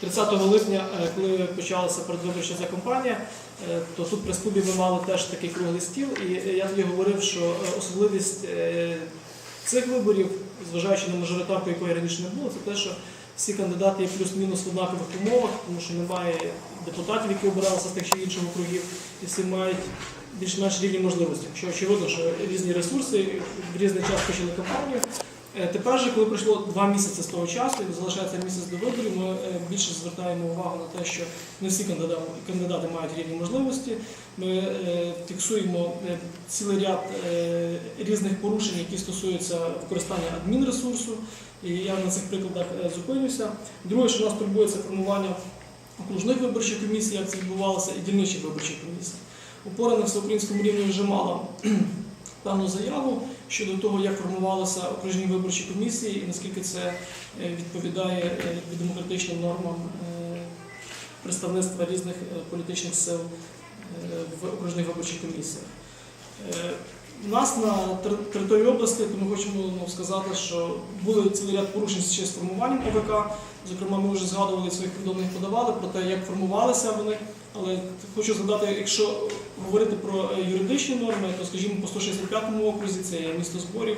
30 липня, е, коли почалася передвиборча кампанія, е, то тут при клубі ми мали теж такий круглий стіл, і я тоді говорив, що е, особливість цих виборів, зважаючи на мажоритарку, якої раніше не було, це те, що всі кандидати є плюс-мінус в однакових умовах, тому що немає депутатів, які обиралися з тих чи інших округів, і всі мають більш-менш рівні можливості. Що очевидно, що різні ресурси в різний час почали кампанію. Е, Тепер же, коли пройшло два місяці з того часу, і залишається місяць до виборів, ми е, більше звертаємо увагу на те, що не всі кандидати, мають рівні можливості. Ми е, фіксуємо цілий ряд різних порушень, які стосуються використання адмінресурсу. І я на цих прикладах зупинюся. Друге, що нас турбує, це формування окружних виборчих комісій, як це відбувалося, і дільничих виборчих комісій. Опора на всеукраїнському рівні вже мала певну заяву щодо того, як формувалися окружні виборчі комісії і наскільки це е, відповідає е, демократичним нормам е, представництва різних політичних сил в окружних виборчих комісіях. У нас на території області, то ми хочемо ну, сказати, що були цілий ряд порушень ще з формуванням ОВК. Зокрема, ми вже згадували своїх повідомленнях подавали про те, як формувалися вони. Але хочу згадати, якщо говорити про е, юридичні норми, то скажімо, по 165 окрузі це є місто зборів.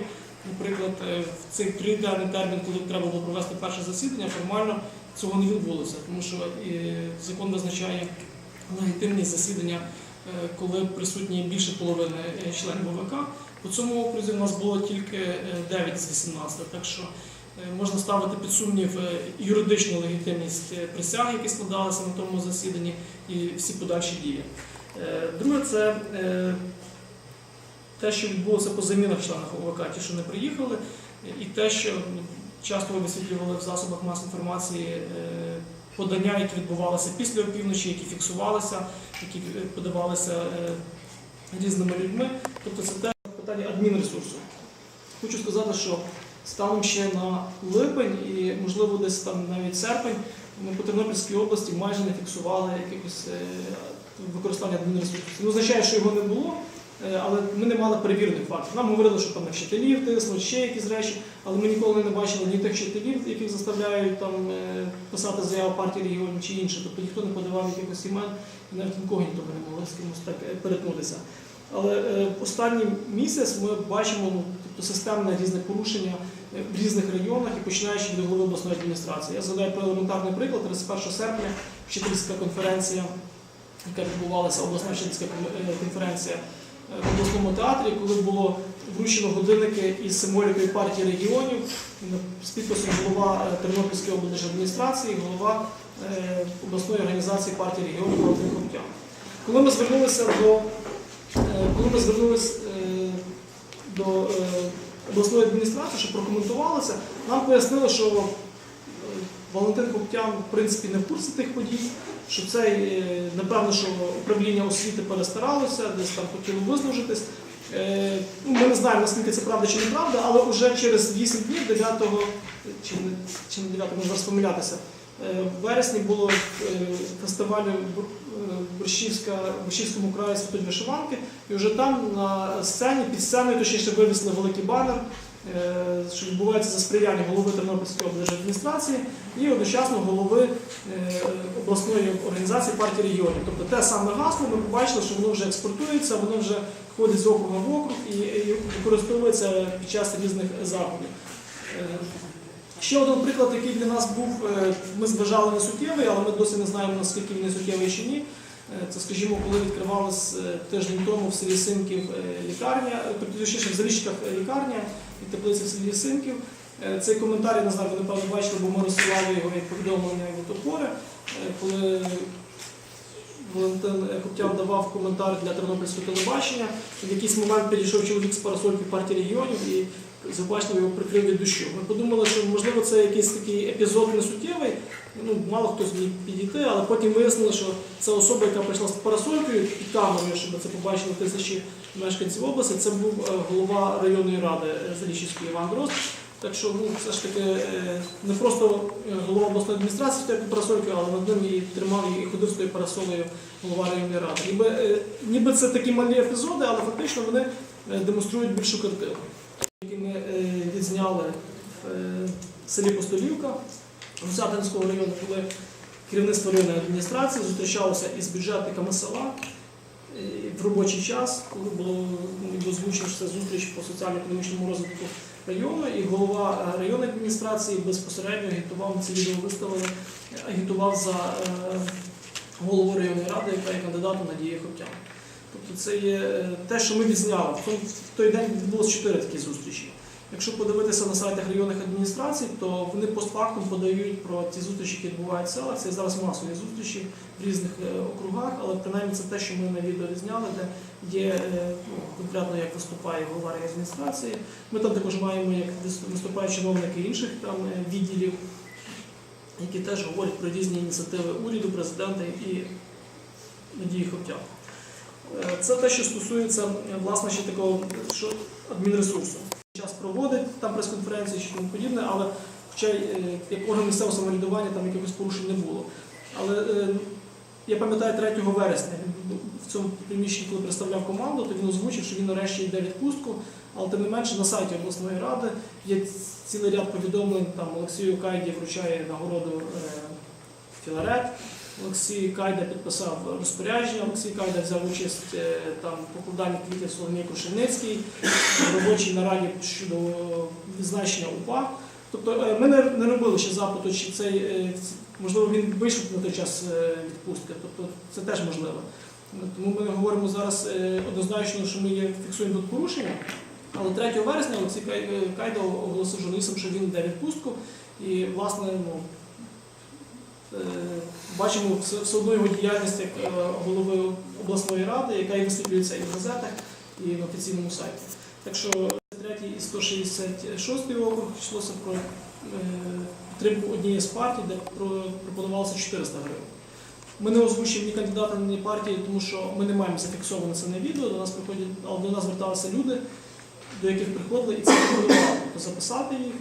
Наприклад, е, в цей триденний термін, коли треба було провести перше засідання, формально цього не відбулося, тому що е, закон визначає легітимність засідання, коли присутні більше половини членів ОВК. По цьому окрузі у нас було тільки е, 9 з 18, так що можна ставити під сумнів юридичну легітимність присяг, які складалися на тому засіданні, і всі подальші дії. Друге, це е, те, що відбулося по замінах членів ОВК, ті, що не приїхали, і те, що часто ви висвітлювали в засобах масової інформації е, подання, які відбувалися після опівночі, які фіксувалися, які е, подавалися різними людьми. Тобто це те питання адмінресурсу. Хочу сказати, що станом ще на липень і, можливо, десь там навіть серпень, ми по Тернопільській області майже не фіксували якихось використання адмінресурсу. Це означає, що його не було, е, але ми не мали перевірених фактів. Нам говорили, що там на вчителів тиснуть, ще якісь речі, але ми ніколи не бачили ні тих вчителів, яких заставляють там е, писати заяву партії регіонів чи інше. Тобто ніхто не подавав якихось імен, і навіть інкогніто ми не могли з кимось так е, перетнутися. Але останній місяць ми бачимо ну, тобто, системне різне порушення в різних районах і починаючи від голови обласної адміністрації. Я згадаю про елементарний приклад. 31 серпня вчительська конференція, яка відбувалася, обласна вчительська е, конференція е, в обласному театрі, коли було вручено годинники із символікою партії регіонів з підписом голова е, Тернопільської облдержадміністрації, голова обласної організації партії регіонів Володимир Хоптян. Коли ми звернулися до коли ми звернулися до обласної адміністрації, щоб прокоментувалося, нам пояснили, що Валентин Коптян в принципі не в курсі тих подій, що це е, напевно, що управління освіти перестаралося, десь там хотіло вислужитись. Е, ну, Ми не знаємо, наскільки це правда чи неправда, але вже через 8 днів, 9 чи чи не 9, можна зараз помилятися, е, в вересні було Борщівська, в Борщівському краї святої вишиванки, і вже там на сцені, під сценою точніше вивісили великий банер, що відбувається за сприяння голови Тернопільської облдержадміністрації і одночасно голови е, обласної організації партії регіонів. Тобто те саме гасло ми побачили, що воно вже експортується, воно вже ходить з округа в округ і, використовується під час різних заходів. Е, Ще один приклад, який для нас був, е, ми зважали на суттєвий, але ми досі не знаємо, наскільки він суттєвий чи ні. Е, Це, скажімо, коли відкривалась е, тиждень тому в селі Синків е, лікарня, точніше, в Заліщиках лікарня і теплиці в селі Синків. Цей коментар, я не знаю, ви напевно бачили, бо ми розсилали його як повідомлення від опори, е, коли Валентин Коптяв давав коментар для тернопільського телебачення. В якийсь момент підійшов чоловік з парасольки партії регіонів і забачив його прикрив від дощу. Ми подумали, що можливо це якийсь такий епізод несуттєвий, ну мало хто зміг підійти, але потім вияснили, що це особа, яка прийшла з парасолькою під камерою, щоб це побачили тисячі мешканців області. Це був е, голова районної ради е, Іван Дрозд. Так що ну, все ж таки е, не просто голова обласної адміністрації стояв під парасолькою, але над ним і тримав і ходив з тою парасолею голова районної ради. Ніби, ніби це такі малі епізоди, але фактично вони демонструють більшу картину. Ми е, в селі Постолівка, Гусятинського району, коли керівництво районної адміністрації зустрічалося із бюджетниками села е, в робочий час, коли було ну, що це зустріч по соціально-економічному розвитку району, і голова е, районної адміністрації безпосередньо агітував ці відео виставили, агітував за голову районної ради, яка є кандидатом Надія Хоптян. Тобто це є те, що ми відзняли. В той день відбулося чотири такі зустрічі. Якщо подивитися на сайтах районних адміністрацій, то вони постфактум подають про ті зустрічі, які відбуваються в селах. Це зараз масові зустрічі в різних е, округах, але принаймні це те, що ми на відео відзняли, де є е, ну, конкретно як виступає голова адміністрації. Ми там також маємо як виступають чиновники інших там е, відділів, які теж говорять про різні ініціативи уряду, президента і Надії Хоптян. Е, Це те, що стосується власне ще такого що адмінресурсу. Час проводить там прес-конференції чи тому подібне, але хоча е, як орган місцевого самоврядування там якихось порушень не було. Але е, я пам'ятаю 3 вересня він в цьому приміщенні, коли представляв команду, то він озвучив, що він нарешті йде відпустку, але тим не менше на сайті обласної ради є цілий ряд повідомлень. Там Олексію Кайді вручає нагороду е, Філарет. Олексій Кайда підписав розпорядження. Олексій Кайда взяв участь е, там покладанні квітів Соломії Крушельницький робочій нараді щодо відзначення УПА. Тобто е, ми не, робили ще запиту, чи цей е, можливо він вийшов на той час відпустки. Тобто це теж можливо. Тому ми говоримо зараз однозначно, що ми фіксуємо тут порушення. Але 3 вересня Олексій Кайда оголосив журналістам, що він йде відпустку. І, власне, ну, бачимо все, одно його діяльність як е, голови обласної ради, яка і висвітлюється і в газетах, і на офіційному сайті. Так що 3 і 166 округ йшлося про е, підтримку однієї з партій, де пропонувалося 400 гривень. Ми не озвучуємо ні кандидата, ні партії, тому що ми не маємо зафіксоване це на відео. До нас приходять, але до нас зверталися люди, до яких приходили, і це тобто записати їх.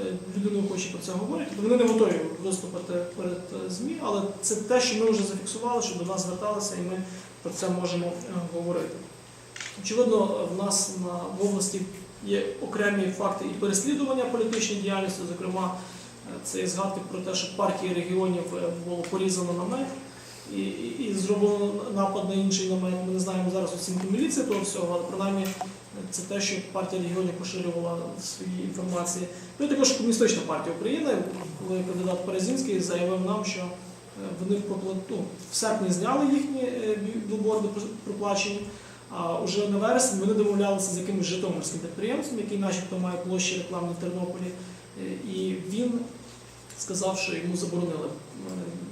Е, Люди не хочуть про це говорити. Тобто Вони не готові виступити перед е, ЗМІ, але це те, що ми вже зафіксували, що до нас зверталися, і ми про це можемо е, говорити. Очевидно, в нас на в області є окремі факти і переслідування політичної діяльності, зокрема, це є згадки про те, що партії регіонів було порізано намет і, і, і зроблено напад на інший намет. Ми не знаємо зараз оцінки міліції того всього, але принаймні це те, що партія регіонів поширювала свої інформації. Ну і також Комуністична партія України, коли кандидат Березінський заявив нам, що е, вони ну, в серпні зняли їхні е, білборди проплачені. А вже на вересень вони домовлялися з якимось житомирським підприємством, який начебто має площі рекламні в Тернополі. Е, І він сказав, що йому заборонили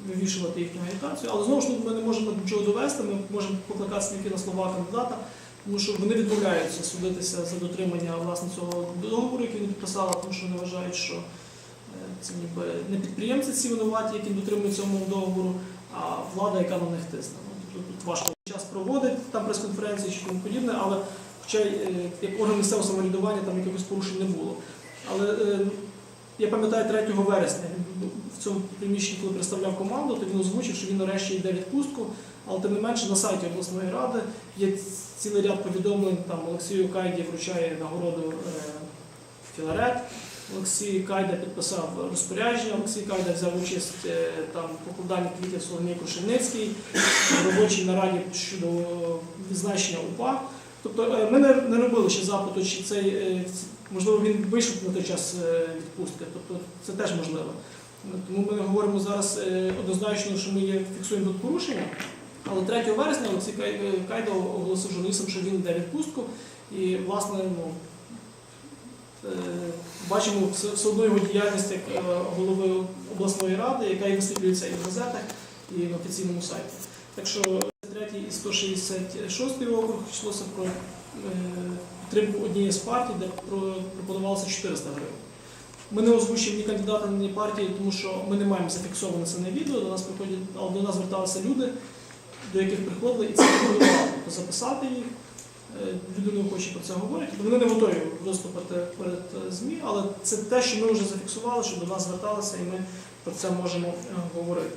вивішувати їхню агітацію. Але знову ж таки ми не можемо нічого довести, ми можемо покликатися на слова кандидата, тому що вони відмовляються судитися за дотримання власне цього договору, який вони підписали, тому що вони вважають, що е, це ніби не підприємці ці винуваті, які дотримуються цьому договору, а влада, яка на них тисне. Тобто тут важко час проводить там прес-конференції чи тому подібне, але хоча е, як орган місцевого самоврядування там якихось порушень не було. Але е, я пам'ятаю 3 вересня в цьому приміщенні, коли представляв команду, то він озвучив, що він нарешті йде відпустку, але тим не менше на сайті обласної ради є цілий ряд повідомлень. Там Олексію Кайді вручає нагороду е, Філарет. Олексій Кайда підписав розпорядження. Олексій Кайда взяв участь е, там в покладанні квітів Соломії Крушельницький в робочій нараді щодо відзначення УПА. Тобто е, ми не, робили ще запиту, чи цей можливо він вийшов на той час відпустки. Тобто це теж можливо. Тому ми говоримо зараз е, однозначно, що ми є, фіксуємо тут порушення. Але 3 вересня Олексій Кай- Кайда оголосив журналістам, що він йде відпустку. І, власне, ну, е, бачимо все, одно його діяльність як е, голови обласної ради, яка і висвітлюється і в газетах, і на офіційному сайті. Так що 3 і 166 округ йшлося про підтримку однієї з партій, де пропонувалося 400 гривень. Ми не озвучуємо ні кандидата, ні партії, тому що ми не маємо зафіксоване це на відео. До нас приходять, але до нас зверталися люди, до яких приходили, і це рекомендували тобто записати їх. Е, Люди не хочуть про це говорити. Тобто Вони не готові виступити перед е, ЗМІ, але це те, що ми вже зафіксували, що до нас зверталися, і ми про це можемо е, говорити.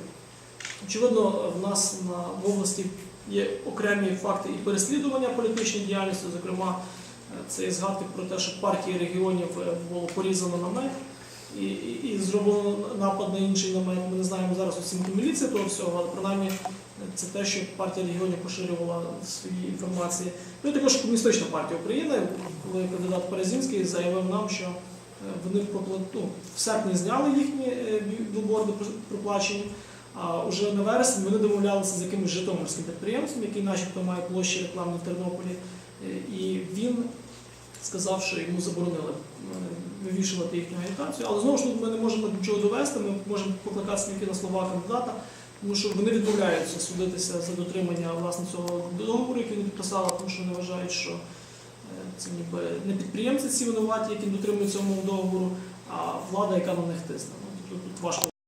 Очевидно, в нас на в області є окремі факти і переслідування політичної діяльності, зокрема, це є згадки про те, що партії регіонів е, було порізано намет і, і, і, і зроблено напад на інший намет. Ми не знаємо зараз оцінки міліції того всього, але принаймні це те, що партія регіонів поширювала свої інформації. Ну і також комуністична партія України, коли кандидат Перезінський заявив нам, що е, вони ну, в серпні зняли їхні е, білборди проплачені. А вже на вересень вони домовлялися з якимось житомирським підприємством, який начебто має площі рекламні в Тернополі. Е, І він сказав, що йому заборонили е, вивішувати їхню агітацію. Але знову ж таки ми не можемо нічого довести, ми можемо покликатися тільки на слова кандидата, тому що вони відмовляються судитися за дотримання власне цього договору, який вони підписали, тому що вони вважають, що е, це ніби не підприємці ці винуваті, які дотримують цього договору, а влада, яка на них тисне. Ну, Тут, тут важко